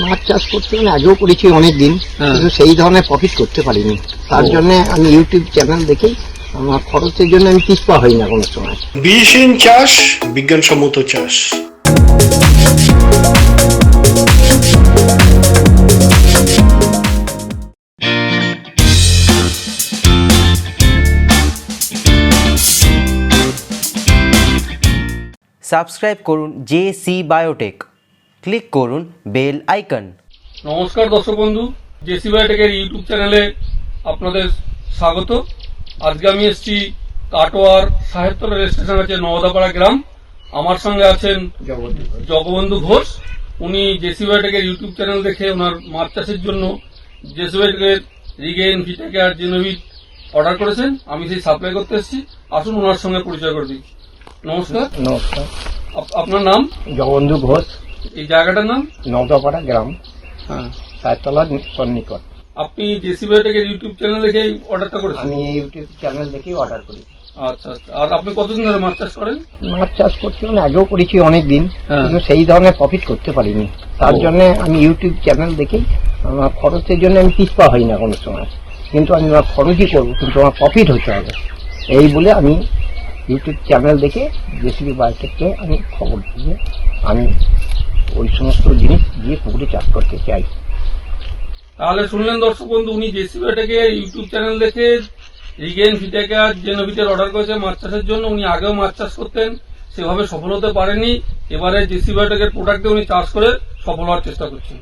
মাছ চাষ করতে আমি আগেও করেছি অনেক দিন হ্যাঁ। কিন্তু সেই ধরনের প্রফিট করতে পারিনি তার। জন্য আমি ইউটিউব চ্যানেল দেখেই আমার খরচের জন্য আমি পিছপা হই না কোনো সময় বিষহীন চাষ বিজ্ঞানসম্মত চাষ সাবস্ক্রাইব করুন জে সি বায়োটেক ক্লিক করুন বেল আইকন। নমস্কার দর্শক বন্ধু জেসি বায়োটেকের ইউটিউব চ্যানেলে আপনাদের স্বাগত। আজকে আমি এসেছি কাটোয়ার সাহেবতলা রেল স্টেশন আছে নওদাপাড়া গ্রাম। আমার সঙ্গে আছেন জগবন্ধু ঘোষ। উনি জেসি বায়োটেকের ইউটিউব চ্যানেল দেখে ওনার মাছ চাষের জন্য জেসি বায়োটেকের রিগেন ভিটাকে আর জেনোভিট অর্ডার করেছেন। আমি সেই সাপ্লাই করতে এসেছি। আসুন ওনার সঙ্গে পরিচয় করে দিই। নমস্কার। নমস্কার। আপ- আপনার নাম? জগবন্ধু ঘোষ। এই জায়গাটার নাম? গ্রাম। হ্যাঁ। সায়তলা সন্নিকট আপনি ইউটিউব চ্যানেল দেখে অর্ডারটা করেছেন? আমি ইউটিউব চ্যানেল দেখেই অর্ডার করি আচ্ছা আর আপনি কতদিন ধরে মাছ চাষ করেন? মাছ চাষ করতে আমি আগেও করেছি অনেক দিন হ্যাঁ। কিন্তু সেই ধরনের প্রফিট করতে পারিনি। তার। জন্য আমি ইউটিউব চ্যানেল দেখেই আমার খরচের জন্য আমি পিছপা হই না কোনো সময়। কিন্তু আমি আমার খরচই করব কিন্তু আমার প্রফিট হতে হবে। এই বলে আমি ইউটিউব চ্যানেল দেখে জেসিবি বায়োটেককে আমি খবর দিয়ে আমি ওই সমস্ত জিনিস দিয়ে পুকুরে চাষ করতে চাই। তাহলে শুনলেন দর্শক বন্ধু, উনি জেসি বায়োটেকে ইউটিউব চ্যানেল দেখে রিগেন ফিটাকা জেনোভিটের অর্ডার করেছে মাছ চাষের জন্য, উনি আগেও মাছ চাষ করতেন, সেভাবে সফল হতে পারেনি। এবারে জেসি বায়োটেকের প্রোডাক্টে উনি চাষ করে সফল হওয়ার চেষ্টা করছেন।